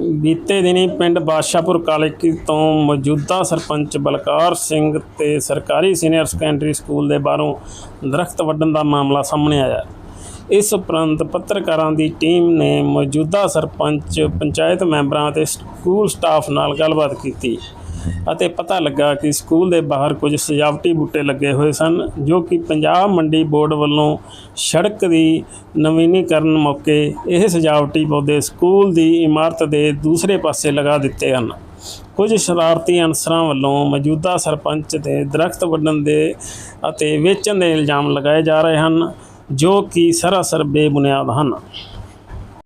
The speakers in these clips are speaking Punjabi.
ਬੀਤੇ ਦਿਨੀ ਪਿੰਡ ਬਾਦਸ਼ਾਹਪੁਰ ਕਾਲੇਕੀ ਤੋਂ ਮੌਜੂਦਾ ਸਰਪੰਚ ਬਲਕਾਰ ਸਿੰਘ ਤੇ ਸਰਕਾਰੀ ਸੀਨੀਅਰ ਸੈਕੰਡਰੀ ਸਕੂਲ ਦੇ ਬਾਹਰੋਂ ਦਰਖਤ ਵੱਢਣ ਦਾ ਮਾਮਲਾ ਸਾਹਮਣੇ ਆਇਆ। ਇਸ ਉਪਰੰਤ ਪੱਤਰਕਾਰਾਂ ਦੀ ਟੀਮ ਨੇ ਮੌਜੂਦਾ ਸਰਪੰਚ, ਪੰਚਾਇਤ ਮੈਂਬਰਾਂ ਅਤੇ ਸਕੂਲ ਸਟਾਫ ਨਾਲ ਗੱਲਬਾਤ ਕੀਤੀ। ਅਤੇ ਪਤਾ ਲੱਗਾ ਕਿ ਸਕੂਲ ਦੇ ਬਾਹਰ ਕੁਝ ਸਜਾਵਟੀ ਬੂਟੇ ਲੱਗੇ ਹੋਏ ਸਨ, ਜੋ ਕਿ ਪੰਜਾਬ ਮੰਡੀ ਬੋਰਡ ਵੱਲੋਂ ਸੜਕ ਦੀ ਨਵੀਨੀਕਰਨ ਮੌਕੇ ਇਹ ਸਜਾਵਟੀ ਪੌਦੇ ਸਕੂਲ ਦੀ ਇਮਾਰਤ ਦੇ ਦੂਸਰੇ ਪਾਸੇ ਲਗਾ ਦਿੱਤੇ ਹਨ। ਕੁਝ ਸ਼ਰਾਰਤੀ ਅਨਸਰਾਂ ਵੱਲੋਂ ਮੌਜੂਦਾ ਸਰਪੰਚ ਦੇ ਦਰਖਤ ਵੱਢਣ ਦੇ ਅਤੇ ਵੇਚਣ ਦੇ ਇਲਜ਼ਾਮ ਲਗਾਏ ਜਾ ਰਹੇ ਹਨ, ਜੋ ਕਿ ਸਰਾਸਰ ਬੇਬੁਨਿਆਦ ਹਨ।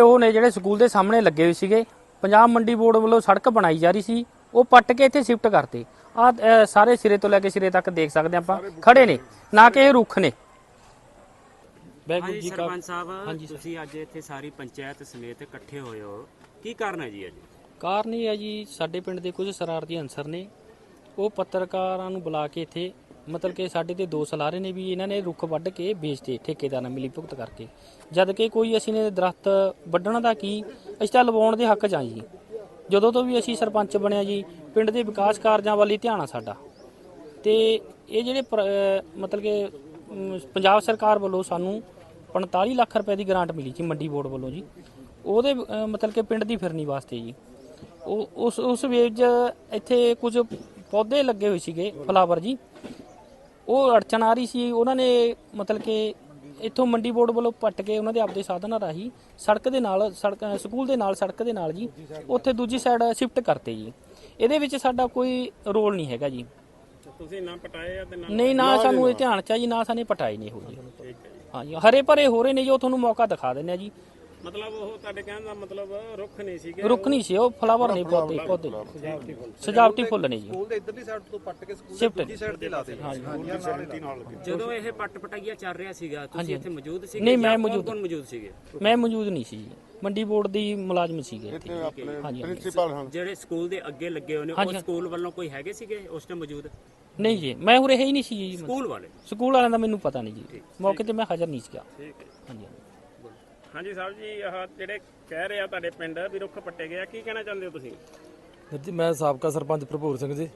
ਉਹ ਨੇ ਜਿਹੜੇ ਸਕੂਲ ਦੇ ਸਾਹਮਣੇ ਲੱਗੇ ਹੋਏ ਸੀਗੇ, ਪੰਜਾਬ ਮੰਡੀ ਬੋਰਡ ਵੱਲੋਂ ਸੜਕ ਬਣਾਈ ਜਾ ਰਹੀ ਸੀ। ਉਹ ਪੱਟ ਕੇ ਇੱਥੇ ਸ਼ਿਫਟ ਕਰਤੇ। ਆ ਸਾਰੇ ਸਿਰੇ ਤੋਂ ਲੈ ਕੇ ਸਿਰੇ ਤੱਕ ਦੇਖ ਸਕਦੇ ਆਪਾਂ। ਖੜੇ ਨੇ ਨਾ ਕਿ ਇਹ ਰੁੱਖ ਨੇ। ਵਾਹਿਗੁਰੂ ਜੀ ਕਾ ਸਰਪੰਚ ਸਾਹਿਬ ਤੁਸੀਂ ਅੱਜ ਇੱਥੇ ਸਾਰੀ ਪੰਚਾਇਤ ਸਮੇਤ ਇਕੱਠੇ ਹੋਏ ਹੋ। ਕੀ ਕਾਰਨ ਹੈ ਜੀ ਅੱਜ? ਕਾਰਨ ਇਹ ਹੈ ਜੀ ਸਾਡੇ ਪਿੰਡ ਦੇ ਕੁਝ ਸ਼ਰਾਰਤੀ ਅਨਸਰ ਨੇ। ਉਹ ਪੱਤਰਕਾਰਾਂ ਨੂੰ ਬੁਲਾ ਕੇ ਇੱਥੇ ਮਤਲਬ ਕਿ ਸਾਡੇ ਤੇ ਦੋਸ਼ ਲਾ ਰਹੇ ਨੇ ਵੀ ਇਹਨਾਂ ਨੇ ਰੁੱਖ ਵੱਢ ਕੇ ਵੇਚਤੇ ਠੇਕੇਦਾਰ ਨਾਲ ਮਿਲੀ ਭੁਗਤ ਕਰਕੇ। ਜਦ ਕਿ ਕੋਈ ਅਸੀਂ ਨੇ ਦਰਖਤ ਵੱਢਣ ਦਾ ਕੀ ਅਸੀਂ ਤਾਂ ਲਵਾਉਣ ਦੇ ਹੱਕ 'ਚ ਆ ਜੀ। ਜਦੋਂ ਤੋਂ ਵੀ ਅਸੀਂ ਸਰਪੰਚ ਬਣਿਆ ਜੀ, ਪਿੰਡ ਦੇ ਵਿਕਾਸ ਕਾਰਜਾਂ ਵੱਲ ਹੀ ਧਿਆਨ ਆ ਸਾਡਾ। ਤੇ ਇਹ ਜਿਹੜੇ ਮਤਲਬ ਕਿ ਪੰਜਾਬ ਸਰਕਾਰ ਵੱਲੋਂ ਸਾਨੂੰ 45 ਲੱਖ ਰੁਪਏ ਦੀ ਗ੍ਰਾਂਟ ਮਿਲੀ ਜੀ ਮੰਡੀ ਬੋਰਡ ਵੱਲੋਂ ਜੀ। ਉਹਦੇ ਮਤਲਬ ਕਿ ਪਿੰਡ ਦੀ ਫਿਰਨੀ ਵਾਸਤੇ ਜੀ। ਉਹ, ਉਸ ਉਸ ਵੇਜ ਇੱਥੇ ਕੁਝ ਪੌਦੇ ਲੱਗੇ ਹੋਏ ਸੀਗੇ, ਫਲਾਵਰ ਜੀ। ਉਹ ਅੜਚਨ ਆ ਰਹੀ ਸੀ, ਉਹਨਾਂ ਨੇ ਮਤਲਬ ਕਿ ਇੱਥੋਂ ਮੰਡੀ ਬੋਰਡ ਵੱਲੋਂ ਪੱਟ ਕੇ ਉਹਨਾਂ ਦੇ ਆਪਦੇ ਸਾਧਨਾਂ ਰਾਹੀਂ ਸੜਕ ਦੇ ਨਾਲ ਸੜਕ ਸਕੂਲ ਦੇ ਨਾਲ ਸੜਕ ਦੇ ਨਾਲ ਜੀ ਉੱਥੇ ਦੂਜੀ ਸਾਈਡ ਸ਼ਿਫਟ ਕਰਤੇ ਜੀ। ਇਹਦੇ ਵਿੱਚ ਸਾਡਾ ਕੋਈ ਰੋਲ ਨਹੀਂ ਹੈਗਾ ਜੀ। ਤੁਸੀਂ ਨਾ ਪਟਾਏ ਆ ਤੇ ਨਾ ਨਹੀਂ ਨਾ ਸਾਨੂੰ ਇਹ ਧਿਆਨ ਚ ਆ ਜੀ ਨਾ ਸਾਨੇ ਪਟਾਏ ਨੇ ਹੋ ਜੀ। ਹਾਂਜੀ ਹਰੇ ਭਰੇ ਹੋ ਰਹੇ ਨੇ ਜੋ ਤੁਹਾਨੂੰ ਮੌਕਾ ਦਿਖਾ ਦਿੰਦੇ ਆ ਜੀ। ਮਤਲਬ ਉਹ ਤੁਹਾਡੇ ਕਹਿਣ ਦਾ ਮਤਲਬ ਰੁੱਖ ਨਹੀਂ ਸੀਗੇ। ਰੁੱਖ ਨਹੀਂ ਸੀ ਉਹ ਫਲਾਵਰ ਨੇ ਪੌਦੇ ਪੌਦੇ। ਸਜਾਵਟੀ ਫੁੱਲ। ਨੇ ਜੀ ਸਕੂਲ ਦੇ ਇਧਰਲੀ ਸਾਈਡ ਤੋਂ ਪੱਟ ਕੇ ਸਕੂਲ ਦੀ ਸਾਈਡ ਤੇ ਲਾਤੇ ਜਦੋਂ ਇਹ ਪੱਟ ਪਟਾਈਆ ਚੱਲ ਰਿਹਾ ਸੀਗਾ ਤੁਸੀਂ ਇੱਥੇ ਮੌਜੂਦ ਸੀਗੇ ਨਹੀਂ, ਮੈਂ ਜਾਂ ਮੌਜੂਦ- ਕੌਣ ਮੌਜੂਦ ਸੀਗੇ? ਮੈਂ ਮੌਜੂਦ ਨਹੀਂ ਸੀ ਜੀ। ਮੰਡੀ ਬੋਰਡ ਦੀ ਮੁਲਾਜ਼ਮ ਸੀਗੇ ਇੱਥੇ। ਹਾਂਜੀ ਹਾਂਜੀ। ਜਿਹੜੇ ਸਕੂਲ ਦੇ ਅੱਗੇ ਲੱਗੇ ਹੋਏ ਨੇ ਹਾਂਜੀ। ਉਹ ਸਕੂਲ ਵੱਲੋਂ ਕੋਈ ਹੈਗੇ ਸੀਗੇ ਉਸ ਟਾਈਮ ਮੌਜੂਦ? ਨਹੀਂ ਜੀ ਮੈਂ ਉਰੇ ਹੈ ਹੀ ਨਹੀਂ ਸੀ ਜੀ। ਸਕੂਲ ਵਾਲੇ? ਸਕੂਲ ਵਾਲਿਆਂ ਦਾ ਮੈਨੂੰ ਪਤਾ ਨਹੀਂ ਜੀ। ਮੌਕੇ ਤੇ ਮੈਂ ਹਾਜ਼ਰ ਨਹੀਂ ਸੀਗਾ। ਠੀਕ ਹੈ। ਹਾਂਜੀ। ਹਾਂਜੀ ਸਾਹਿਬ ਜੀ, ਆਹ ਜਿਹੜੇ ਕਹਿ ਰਹੇ ਆ ਤੁਹਾਡੇ ਪਿੰਡ ਵੀ ਰੁੱਖ ਪੱਟੇ ਗਏ ਆ, ਕੀ ਕਹਿਣਾ ਚਾਹੁੰਦੇ ਹੋ ਤੁਸੀਂ? ਵੀਰ ਜੀ, ਮੈਂ ਸਾਬਕਾ ਸਰਪੰਚ ਭਰਪੂਰ ਸਿੰਘ ਜੀ।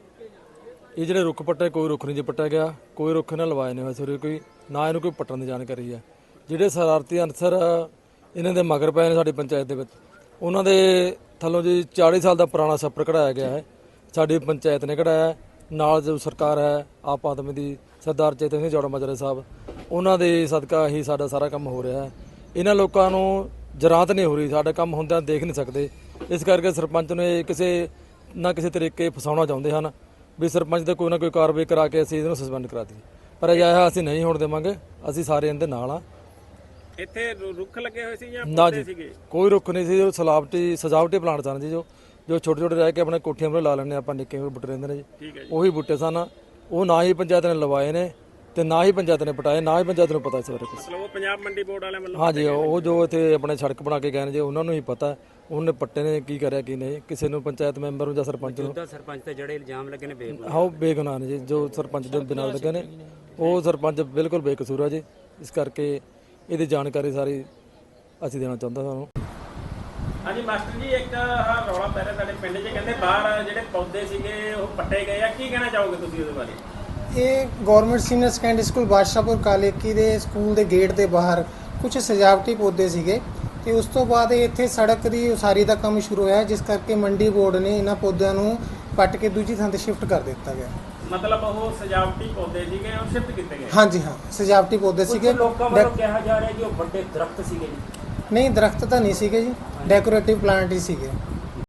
ਇਹ ਜਿਹੜੇ ਰੁੱਖ ਪੱਟੇ, ਕੋਈ ਰੁੱਖ ਨਹੀਂ ਜੀ ਪੱਟਿਆ ਗਿਆ, ਕੋਈ ਰੁੱਖ ਨਾ ਲਵਾਏ ਨੇ ਹੋਏ ਸੋਰੇ ਕੋਈ ਨਾ ਇਹਨੂੰ ਕੋਈ ਪੱਟਣ ਦੀ ਜਾਣਕਾਰੀ ਹੈ। ਜਿਹੜੇ ਸ਼ਰਾਰਤੀ ਅਨਸਰ, ਇਹਨਾਂ ਦੇ ਮਗਰ ਪਏ ਨੇ ਸਾਡੀ ਪੰਚਾਇਤ ਦੇ ਵਿੱਚ। ਉਹਨਾਂ ਦੇ ਥੱਲੋਂ ਜੀ 40 ਸਾਲ ਦਾ ਪੁਰਾਣਾ ਛੱਪੜ ਕਢਾਇਆ ਗਿਆ ਹੈ। ਸਾਡੀ ਪੰਚਾਇਤ ਨੇ ਕਢਾਇਆ ਨਾਲ ਜੋ ਸਰਕਾਰ ਹੈ, ਆਪ ਆਦਮੀ ਦੀ ਸਰਦਾਰ ਚੇਤਨ ਸਿੰਘ ਜੋੜਾ ਮਜਰੇ ਸਾਹਿਬ, ਉਹਨਾਂ ਦੇ ਸਦਕਾ ਹੀ ਸਾਡਾ ਸਾਰਾ ਕੰਮ ਹੋ ਰਿਹਾ ਹੈ। ਇਹਨਾਂ ਲੋਕਾਂ ਨੂੰ ਜਰਾਤ ਨਹੀਂ ਹੋ ਰਹੀ ਸਾਡਾ ਕੰਮ ਹੁੰਦਿਆਂ ਦੇਖ ਨਹੀਂ ਸਕਦੇ। ਇਸ ਕਰਕੇ ਸਰਪੰਚ ਨੂੰ ਇਹ ਕਿਸੇ ਨਾ ਕਿਸੇ ਤਰੀਕੇ ਫਸਾਉਣਾ ਚਾਹੁੰਦੇ ਹਨ ਵੀ ਸਰਪੰਚ ਤੇ ਕੋਈ ਨਾ ਕੋਈ ਕਾਰਵਾਈ ਕਰਾ ਕੇ ਅਸੀਂ ਇਹਨੂੰ ਸਸਪੈਂਡ ਕਰਾ ਦਈਏ। ਪਰ ਅਜਿਹਾ ਅਸੀਂ ਨਹੀਂ ਹੋਣ ਦੇਵਾਂਗੇ ਅਸੀਂ ਸਾਰੇ ਇਹਦੇ ਨਾਲ ਆ ਇੱਥੇ ਰੁੱਖ ਲੱਗੇ ਹੋਏ ਸੀ ਜਾਂ ਨਾ ਜੀ ਸੀਗੇ? ਕੋਈ ਰੁੱਖ ਨਹੀਂ ਸੀ ਜੋ ਸਲਾਵਟੀ ਸਜਾਵਟੀ ਪਲਾਂਟ ਸਨ ਜੀ ਜੋ ਜੋ ਛੋਟੇ ਛੋਟੇ ਰਹਿ ਕੇ ਆਪਣੇ ਕੋਠੀਆਂ 'ਤੇ ਲਾ ਲੈਣੇ ਆਪਾਂ ਨਿੱਕੇ ਬੁੱਟੇ ਰਹਿੰਦੇ ਨੇ ਜੀ। ਉਹੀ ਬੁੱਟੇ ਸਨ ਉਹ ਨਾ ਹੀ ਪੰਚਾਇਤ ਨੇ ਲਵਾਏ ਨੇ ਤੇ ਨਾ ਹੀ ਪੰਚਾਇਤ ਨੇ ਪਟਾਏ ਨਾ ਹੀ ਪੰਚਾਇਤ ਨੂੰ ਪਤਾ ਇਸ ਬਾਰੇ ਕੁਛ। ਮਤਲਬ ਉਹ ਪੰਜਾਬ ਮੰਡੀ ਬੋਰਡ ਵਾਲਿਆਂ ਵੱਲੋਂ ਹਾਂਜੀ ਉਹ ਜੋ ਇੱਥੇ ਆਪਣੇ ਸੜਕ ਬਣਾ ਕੇ ਗਏ ਨੇ ਜੀ ਉਹਨਾਂ ਨੂੰ ਹੀ ਪਤਾ ਉਹਨੇ ਪੱਟੇ ਨੇ ਕੀ ਕਰਿਆ ਕੀ ਨਹੀਂ ਕਿਸੇ ਨੂੰ ਪੰਚਾਇਤ ਮੈਂਬਰ ਨੂੰ ਜਾਂ ਸਰਪੰਚ ਨੂੰ। ਉਹਦਾ ਸਰਪੰਚ ਤੇ ਜਿਹੜੇ ਇਲਜ਼ਾਮ ਲੱਗੇ ਨੇ ਬੇਬੁਨਿਆਦ ਹਾਂ ਉਹ ਬੇਗੁਨਾਹ ਨੇ ਜੀ ਜੋ ਸਰਪੰਚ ਦੇ ਬਿਨਾਂ ਲੱਗੇ ਨੇ। ਉਹ ਸਰਪੰਚ ਬਿਲਕੁਲ ਬੇਕਸੂਰ ਆ ਜੀ। ਇਸ ਕਰਕੇ ਇਹਦੀ ਜਾਣਕਾਰੀ ਸਾਰੀ ਅਸੀਂ ਦੇਣਾ ਚਾਹੁੰਦਾ ਸਾਨੂੰ। ਹਾਂਜੀ ਮਾਸਟਰ ਜੀ ਇੱਕ ਆਹ ਰੌਲਾ ਪੈ ਰਿਹਾ ਸਾਡੇ ਪਿੰਡ 'ਚ ਕਹਿੰਦੇ ਬਾਹਰ ਜਿਹੜੇ ਪੌਦੇ ਸੀਗੇ ਉਹ ਪੱਟੇ ਗਏ ਆ। ਕੀ ਕਹਿਣਾ ਚਾਹੋਗੇ ਤੁਸੀਂ ਉਹਦੇ ਬਾਰੇ? ਇਹ government senior secondary school Badshahpur Kaleki ਦੇ ਸਕੂਲ ਦੇ ਗੇਟ ਦੇ ਬਾਹਰ ਕੁਝ ਸਜਾਵਟੀ ਪੌਦੇ ਸੀਗੇ ਤੇ ਉਸ ਤੋਂ ਬਾਅਦ ਇੱਥੇ ਸੜਕ ਦੀ ਉਸਾਰੀ ਦਾ ਕੰਮ ਸ਼ੁਰੂ ਹੋਇਆ ਜਿਸ ਕਰਕੇ ਮੰਡੀ ਬੋਰਡ ਨੇ ਇਹਨਾਂ ਪੌਦਿਆਂ ਨੂੰ ਪੱਟ ਕੇ ਦੂਜੀ ਥਾਂ ਤੇ ਸ਼ਿਫਟ ਕਰ ਦਿੱਤਾ ਗਿਆ। ਮਤਲਬ ਉਹ ਸਜਾਵਟੀ ਪੌਦੇ ਸੀਗੇ ਉਹ ਸ਼ਿਫਟ ਕੀਤੇ ਗਏ? ਹਾਂਜੀ ਹਾਂ ਸਜਾਵਟੀ ਪੌਦੇ ਸੀਗੇ। ਲੋਕਾਂ ਵੱਲੋਂ ਕਿਹਾ ਜਾ ਰਿਹਾ ਜੀ ਉਹ ਵੱਡੇ ਦਰਖਤ ਸੀਗੇ ਜੀ। ਨਹੀਂ ਦਰਖਤ ਤਾਂ ਨਹੀਂ ਸੀਗੇ ਜੀ ਡੈਕੋਰੇਟਿਵ ਪਲਾਂਟ ਹੀ ਸੀਗੇ।